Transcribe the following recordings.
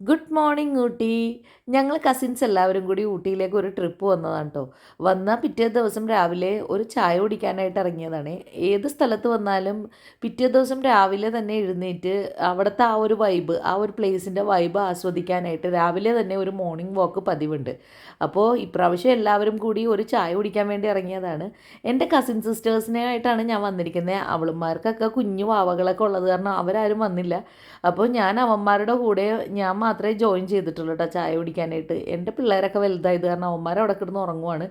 Good morning Ooty. ഞങ്ങൾ cousins എല്ലാവരും കൂടി ഊട്ടിയിലേക്ക് ഒരു ട്രിപ്പ് വന്നതാണ് കേട്ടോ വന്ന പിറ്റേ ദിവസം രാവിലെ ഒരു ചായ കുടിക്കാനായിട്ട് ഇറങ്ങിയതാണ്. ഏത് സ്ഥലത്ത് വന്നാലും പിറ്റേ ദിവസം രാവിലെ തന്നെ എഴുന്നേറ്റ് അവിടുത്തെ ആ ഒരു വൈബ് ആ ഒരു പ്ലേസിന്റെ വൈബ് ആസ്വദിക്കാനായിട്ട് രാവിലെ തന്നെ ഒരു മോർണിംഗ് വാക്ക് പതിവുണ്ട്. അപ്പോൾ ഇപ്രാവശ്യം എല്ലാവരും കൂടി ഒരു ചായ കുടിക്കാൻ വേണ്ടി ഇറങ്ങിയതാണ്. എന്റെ കസിൻ സിസ്റ്റേഴ്സിനെ ആയിട്ടാണ് ഞാൻ വന്നിരിക്കുന്നത് അവളുമാർക്കൊക്കെ കുഞ്ഞു വാവകളൊക്കെ ഉള്ളത് കാരണം അവരാരും വന്നില്ല. അപ്പോൾ ഞാൻ അവന്മാരുടെ കൂടെ ഞാൻ മാത്രമേ ജോയിൻ ചെയ്തിട്ടുള്ളൂ കേട്ടോ ചായ കുടിക്കാനായിട്ട്. എന്റെ പിള്ളേരൊക്കെ വലുതായത് കാരണം അവന്മാർ അവിടെ കിടന്ന് ഉറങ്ങുവാണ്.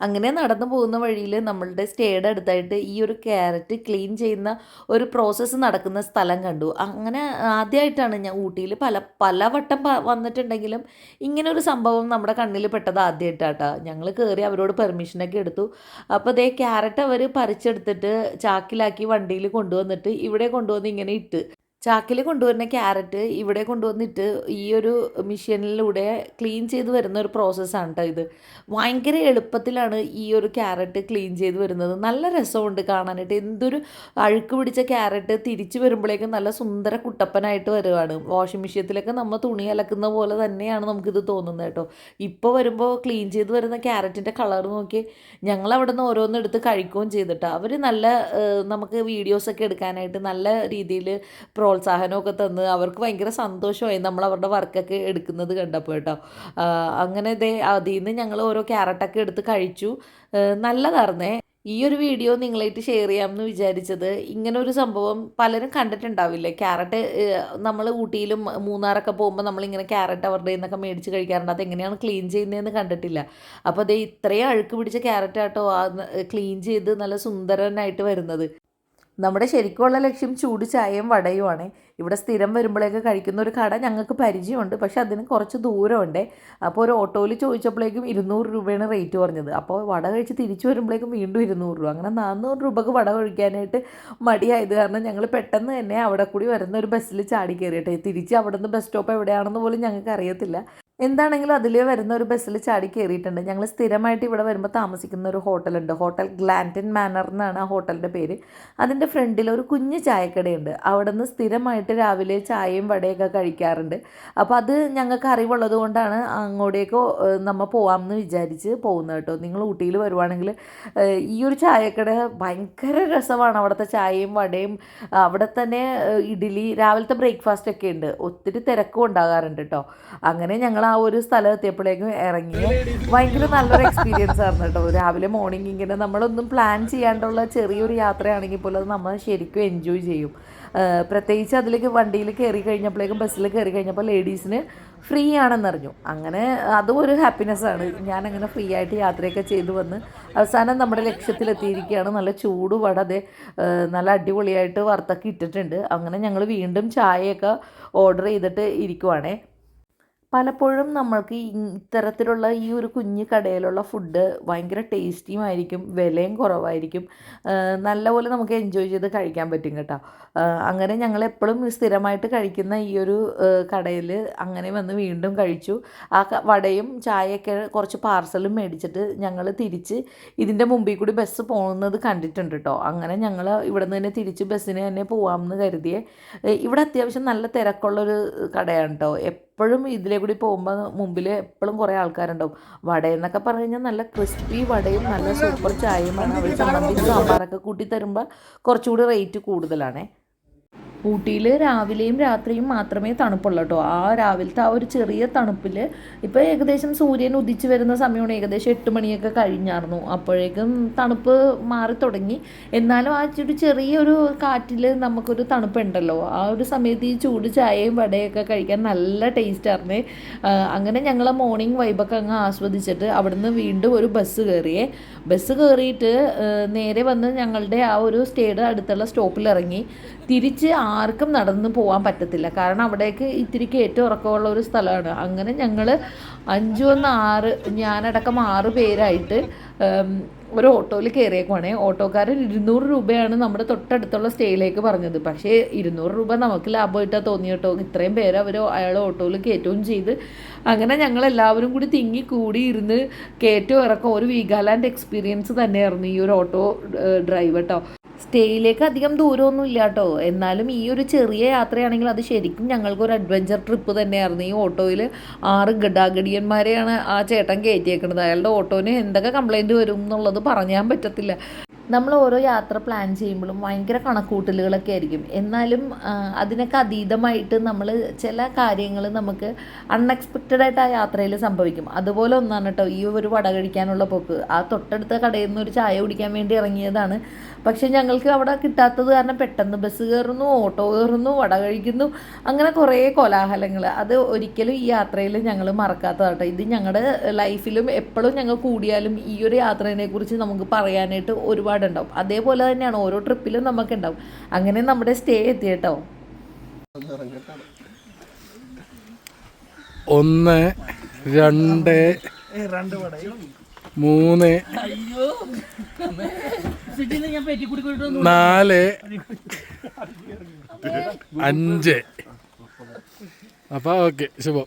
അങ്ങനെ നടന്നു പോകുന്ന വഴിയിൽ നമ്മളുടെ സ്റ്റേയുടെ അടുത്തായിട്ട് ഈ ഒരു ക്യാരറ്റ് ക്ലീൻ ചെയ്യുന്ന ഒരു പ്രോസസ്സ് നടക്കുന്ന സ്ഥലം കണ്ടു. അങ്ങനെ ആദ്യമായിട്ടാണ് ഞാൻ ഊട്ടിയിൽ പല പല വട്ടം വന്നിട്ടുണ്ടെങ്കിലും ഇങ്ങനെ ഒരു സംഭവം നമ്മുടെ കണ്ണിൽ പെട്ടത് ആദ്യമായിട്ടാട്ടാ ഞങ്ങൾ കയറി അവരോട് പെർമിഷനൊക്കെ എടുത്തു. അപ്പോൾ അതേ ക്യാരറ്റ് അവർ പറിച്ചെടുത്തിട്ട് ചാക്കിലാക്കി വണ്ടിയിൽ കൊണ്ടുവന്നിട്ട് ഇവിടെ കൊണ്ടുവന്ന് ഇങ്ങനെ ഇട്ട്. ചാക്കിൽ കൊണ്ടുവരുന്ന ക്യാരറ്റ് ഇവിടെ കൊണ്ടുവന്നിട്ട് ഈ ഒരു മെഷീനിലൂടെ ക്ലീൻ ചെയ്ത് വരുന്ന ഒരു പ്രോസസ്സാണ് കേട്ടോ ഇത്. ഭയങ്കര എളുപ്പത്തിലാണ് ഈ ഒരു ക്യാരറ്റ് ക്ലീൻ ചെയ്ത് വരുന്നത്. നല്ല രസമുണ്ട് കാണാനായിട്ട്. എന്തൊരു അഴുക്ക് പിടിച്ച ക്യാരറ്റ് തിരിച്ച് വരുമ്പോഴേക്കും നല്ല സുന്ദര കുട്ടപ്പനായിട്ട് വരുവാണ് വാഷിംഗ് മെഷീനത്തിലൊക്കെ നമ്മൾ തുണി അലക്കുന്ന പോലെ തന്നെയാണ് നമുക്കിത് തോന്നുന്നത് കേട്ടോ. ഇപ്പോൾ വരുമ്പോൾ ക്ലീൻ ചെയ്ത് വരുന്ന ക്യാരറ്റിന്റെ കളർ നോക്കി ഞങ്ങൾ അവിടെ നിന്ന് ഓരോന്ന് എടുത്ത് കഴിക്കുകയും ചെയ്തിട്ടോ. അവർ നല്ല നമുക്ക് വീഡിയോസൊക്കെ എടുക്കാനായിട്ട് നല്ല രീതിയിൽ പ്രോത്സാഹനമൊക്കെ തന്ന് അവർക്ക് ഭയങ്കര സന്തോഷമായി നമ്മൾ അവരുടെ വർക്കൊക്കെ എടുക്കുന്നത് കണ്ടപ്പോൾ കേട്ടോ. അങ്ങനെ ഇതേ അതിൽ നിന്ന് ഞങ്ങൾ ഓരോ ക്യാരറ്റൊക്കെ എടുത്ത് കഴിച്ചു. നല്ലതായിരുന്നേ. ഈ ഒരു വീഡിയോ നിങ്ങളായിട്ട് ഷെയർ ചെയ്യാമെന്ന് വിചാരിച്ചത് ഇങ്ങനെ ഒരു സംഭവം പലരും കണ്ടിട്ടുണ്ടാവില്ലേ? ക്യാരറ്റ് നമ്മൾ ഊട്ടിയിലും മൂന്നാറൊക്കെ പോകുമ്പോൾ നമ്മളിങ്ങനെ ക്യാരറ്റ് അവരുടെ നിന്നൊക്കെ മേടിച്ച് കഴിക്കാറുണ്ട്. അതെങ്ങനെയാണ് ക്ലീൻ ചെയ്യുന്നതെന്ന് കണ്ടിട്ടില്ല. അപ്പോൾ അതേ ഇത്രയും അഴുക്ക് പിടിച്ച ക്യാരറ്റ് ആട്ടോ ക്ലീൻ ചെയ്ത് നല്ല സുന്ദരനായിട്ട് വരുന്നത്. നമ്മുടെ ശരിക്കുള്ള ലക്ഷ്യം ചൂട് ചായയും വടയുമാണ്. ഇവിടെ സ്ഥിരം വരുമ്പോഴേക്ക് കഴിക്കുന്ന ഒരു കട ഞങ്ങൾക്ക് പരിചയമുണ്ട്. പക്ഷേ അതിന് കുറച്ച് ദൂരമുണ്ട്. അപ്പോൾ ഒരു ഓട്ടോയിൽ ചോദിച്ചപ്പോഴേക്കും ഇരുന്നൂറ് രൂപയാണ് റേറ്റ് പറഞ്ഞത് അപ്പോൾ വട കഴിച്ച് തിരിച്ചു വരുമ്പോഴേക്കും വീണ്ടും ഇരുന്നൂറ് രൂപ. അങ്ങനെ നാനൂറ് രൂപക്ക് വട കഴിക്കാനായിട്ട് മടിയായത് കാരണം ഞങ്ങൾ പെട്ടെന്ന് തന്നെ അവിടെ കൂടി വരുന്ന ഒരു ബസ്സിൽ ചാടി കയറിയിട്ടെ. തിരിച്ച് അവിടെ നിന്ന് ബസ് സ്റ്റോപ്പ് എവിടെയാണെന്ന് പോലും ഞങ്ങൾക്ക് അറിയത്തില്ല എന്താണെങ്കിലും അതിൽ വരുന്ന ഒരു ബസ്സിൽ ചാടി കയറിയിട്ടുണ്ട് ഞങ്ങൾ സ്ഥിരമായിട്ട് ഇവിടെ വരുമ്പോൾ താമസിക്കുന്ന ഒരു ഹോട്ടലുണ്ട്. ഹോട്ടൽ ഗ്ലാന്റൻ മാനർ എന്നാണ് ആ ഹോട്ടലിന്റെ പേര്. അതിന്റെ ഫ്രണ്ടിൽ ഒരു കുഞ്ഞു ചായക്കടയുണ്ട്. അവിടെ നിന്ന് സ്ഥിരമായിട്ട് രാവിലെ ചായയും വടയൊക്കെ കഴിക്കാറുണ്ട്. അപ്പോൾ അത് ഞങ്ങൾക്ക് അറിവുള്ളത് കൊണ്ടാണ് അങ്ങോട്ടേക്ക് നമ്മൾ പോകാമെന്ന് വിചാരിച്ച് പോകുന്നത് കേട്ടോ. നിങ്ങൾ ഊട്ടിയിൽ വരുവാണെങ്കിൽ ഈ ഒരു ചായക്കട ഭയങ്കര രസമാണ്. അവിടുത്തെ ചായയും വടയും അവിടെ തന്നെ ഇഡ്ഡലി രാവിലത്തെ ബ്രേക്ക്ഫാസ്റ്റ് ഒക്കെ ഉണ്ട്. ഒത്തിരി തിരക്കും ഉണ്ടാകാറുണ്ട് കേട്ടോ. അങ്ങനെ ഞങ്ങൾ ആ ഒരു സ്ഥലം എത്തിയപ്പോഴേക്കും ഇറങ്ങി. ഭയങ്കര നല്ലൊരു എക്സ്പീരിയൻസ് ആയിരുന്നു കേട്ടോ. രാവിലെ മോർണിംഗ് ഇങ്ങനെ നമ്മളൊന്നും പ്ലാൻ ചെയ്യാണ്ടുള്ള ചെറിയൊരു യാത്രയാണെങ്കിൽ പോലും അത് നമ്മൾ ശരിക്കും എൻജോയ് ചെയ്യും. പ്രത്യേകിച്ച് അതിലേക്ക് വണ്ടിയിൽ കയറി കഴിഞ്ഞപ്പോഴേക്കും ബസ്സിൽ കയറി കഴിഞ്ഞപ്പോൾ ലേഡീസിന് ഫ്രീ ആണെന്നറിഞ്ഞു അങ്ങനെ അതും ഒരു ഹാപ്പിനെസ് ആണ്. ഞാനങ്ങനെ ഫ്രീ ആയിട്ട് യാത്രയൊക്കെ ചെയ്തു വന്ന് അവസാനം നമ്മുടെ ലക്ഷ്യത്തിലെത്തിയിരിക്കുകയാണ്. നല്ല ചൂട് വടതെ നല്ല അടിപൊളിയായിട്ട് വറുത്തൊക്കെ ഇട്ടിട്ടുണ്ട്. അങ്ങനെ ഞങ്ങൾ വീണ്ടും ചായയൊക്കെ ഓർഡർ ചെയ്തിട്ട് ഇരിക്കുവാണേ. പലപ്പോഴും നമ്മൾക്ക് ഇത്തരത്തിലുള്ള ഈ ഒരു കുഞ്ഞു കടയിലുള്ള ഫുഡ് ഭയങ്കര ടേസ്റ്റിയുമായിരിക്കും വിലയും കുറവായിരിക്കും. നല്ലപോലെ നമുക്ക് എൻജോയ് ചെയ്ത് കഴിക്കാൻ പറ്റും കേട്ടോ. അങ്ങനെ ഞങ്ങൾ എപ്പോഴും സ്ഥിരമായിട്ട് കഴിക്കുന്ന ഈ ഒരു കടയിൽ അങ്ങനെ വന്ന് വീണ്ടും കഴിച്ചു. ആ വടയും ചായയൊക്കെ കുറച്ച് പാർസലും മേടിച്ചിട്ട് ഞങ്ങൾ തിരിച്ച് ഇതിന്റെ മുമ്പിൽ കൂടി ബസ് പോകുന്നത് കണ്ടിട്ടുണ്ട് കേട്ടോ. അങ്ങനെ ഞങ്ങൾ ഇവിടെ നിന്ന് തന്നെ തിരിച്ച് ബസ്സിന് തന്നെ പോവാമെന്ന് കരുതിയേ. ഇവിടെ അത്യാവശ്യം നല്ല തിരക്കുള്ളൊരു കടയാണ് കേട്ടോ. എപ്പോഴും ഇതിലെ കൂടി പോകുമ്പോൾ മുമ്പിൽ എപ്പോഴും കുറേ ആൾക്കാരുണ്ടാവും. വടയെന്നൊക്കെ പറഞ്ഞു കഴിഞ്ഞാൽ നല്ല ക്രിസ്പി വടയും നല്ല സൂപ്പർ ചായയുമാണ്. അവർ സംബന്ധിച്ച് സാമ്പാറൊക്കെ കൂട്ടി തരുമ്പോൾ കുറച്ചുകൂടി റേറ്റ് കൂടുതലാണേ. ഊട്ടിയിൽ രാവിലെയും രാത്രിയും മാത്രമേ തണുപ്പുള്ളൂ കേട്ടോ ആ രാവിലത്തെ ആ ഒരു ചെറിയ തണുപ്പിൽ ഇപ്പോൾ ഏകദേശം സൂര്യൻ ഉദിച്ചു വരുന്ന സമയമാണ് ഏകദേശം എട്ട് മണിയൊക്കെ കഴിഞ്ഞായിരുന്നു അപ്പോഴേക്കും തണുപ്പ് മാറി തുടങ്ങി. എന്നാലും ആ ഒരു ചെറിയൊരു കാറ്റിൽ നമുക്കൊരു തണുപ്പുണ്ടല്ലോ. ആ ഒരു സമയത്ത് ഈ ചൂട് ചായയും വടയൊക്കെ കഴിക്കാൻ നല്ല ടേസ്റ്റ് ആയിരുന്നു അങ്ങനെ ഞങ്ങൾ മോർണിംഗ് വൈബൊക്കെ അങ്ങ് ആസ്വദിച്ചിട്ട് അവിടുന്ന് വീണ്ടും ഒരു ബസ് കയറിയേ ബസ് കയറിയിട്ട് നേരെ വന്ന് ഞങ്ങളുടെ ആ ഒരു സ്റ്റേയുടെ അടുത്തുള്ള സ്റ്റോപ്പിൽ ഇറങ്ങി തിരിച്ച് ആർക്കും നടന്ന് പോകാൻ പറ്റത്തില്ല. കാരണം അവിടേക്ക് ഇത്തിരി കയറ്റം ഉറക്കമുള്ള ഒരു സ്ഥലമാണ്. അങ്ങനെ ഞങ്ങൾ അഞ്ചു ഒന്ന് ആറ് ഞാനടക്കം ആറ് പേരായിട്ട് ഒരു ഓട്ടോയിൽ കയറിയേക്കുവാണേ. ഓട്ടോക്കാരൻ ഇരുന്നൂറ് രൂപയാണ് നമ്മുടെ തൊട്ടടുത്തുള്ള സ്റ്റേയിലേക്ക് പറഞ്ഞത്. പക്ഷേ ഇരുന്നൂറ് രൂപ നമുക്ക് ലാഭമായിട്ടാണ് തോന്നി കേട്ടോ ഇത്രയും പേര് അവർ അയാൾ ഓട്ടോയിൽ കയറ്റവും ചെയ്ത് അങ്ങനെ ഞങ്ങൾ എല്ലാവരും കൂടി തിങ്ങി കൂടി ഇരുന്ന് കയറ്റവും ഇറക്കം ഒരു വീഗാലാൻഡ് എക്സ്പീരിയൻസ് തന്നെയായിരുന്നു ഈ ഒരു ഓട്ടോ ഡ്രൈവർ കേട്ടോ സ്റ്റേയിലേക്ക് അധികം ദൂരമൊന്നും ഇല്ല കേട്ടോ. എന്നാലും ഈ ഒരു ചെറിയ യാത്രയാണെങ്കിൽ അത് ശരിക്കും ഞങ്ങൾക്ക് ഒരു അഡ്വഞ്ചർ ട്രിപ്പ് തന്നെയായിരുന്നു. ഈ ഓട്ടോയിൽ ആറ് ഗഡാഗഡിയന്മാരെയാണ് ആ ചേട്ടൻ കയറ്റിയേക്കുന്നത് അയാളുടെ ഓട്ടോന് എന്തൊക്കെ കംപ്ലൈന്റ് വരും എന്നുള്ളത് പറയാൻ പറ്റത്തില്ല. നമ്മൾ ഓരോ യാത്ര പ്ലാൻ ചെയ്യുമ്പോഴും ഭയങ്കര കണക്കൂട്ടലുകളൊക്കെ ആയിരിക്കും. എന്നാലും അതിനൊക്കെ അതീതമായിട്ട് നമ്മൾ ചില കാര്യങ്ങൾ നമുക്ക് അൺഎക്സ്പെക്റ്റഡ് ആയിട്ട് ആ യാത്രയിൽ സംഭവിക്കും. അതുപോലെ ഒന്നാണ് കേട്ടോ ഈ ഒരു വട കഴിക്കാനുള്ള പോക്ക്. ആ തൊട്ടടുത്ത കടയിൽ നിന്ന് ഒരു ചായ കുടിക്കാൻ വേണ്ടി ഇറങ്ങിയതാണ്. പക്ഷെ ഞങ്ങൾക്ക് അവിടെ കിട്ടാത്തത് കാരണം പെട്ടെന്ന് ബസ് കയറുന്നു ഓട്ടോ കയറുന്നു വട കഴിക്കുന്നു അങ്ങനെ കുറേ കോലാഹലങ്ങൾ. അത് ഒരിക്കലും ഈ യാത്രയിൽ ഞങ്ങൾ മറക്കാത്തതാട്ടോ ഇത് ഞങ്ങളുടെ ലൈഫിലും എപ്പോഴും ഞങ്ങൾ കൂടിയാലും ഈ ഒരു യാത്രയെ കുറിച്ച് നമുക്ക് പറയാനായിട്ട് ഒരുപാടുണ്ടാവും. അതേപോലെ തന്നെയാണ് ഓരോ ട്രിപ്പിലും നമുക്ക് ഉണ്ടാവും അങ്ങനെ നമ്മുടെ സ്റ്റേ എത്തി കേട്ടോ ഒന്ന് രണ്ട് മൂന്ന് നാല് അഞ്ച്. അപ്പൊ ഓക്കെ ശുഭം.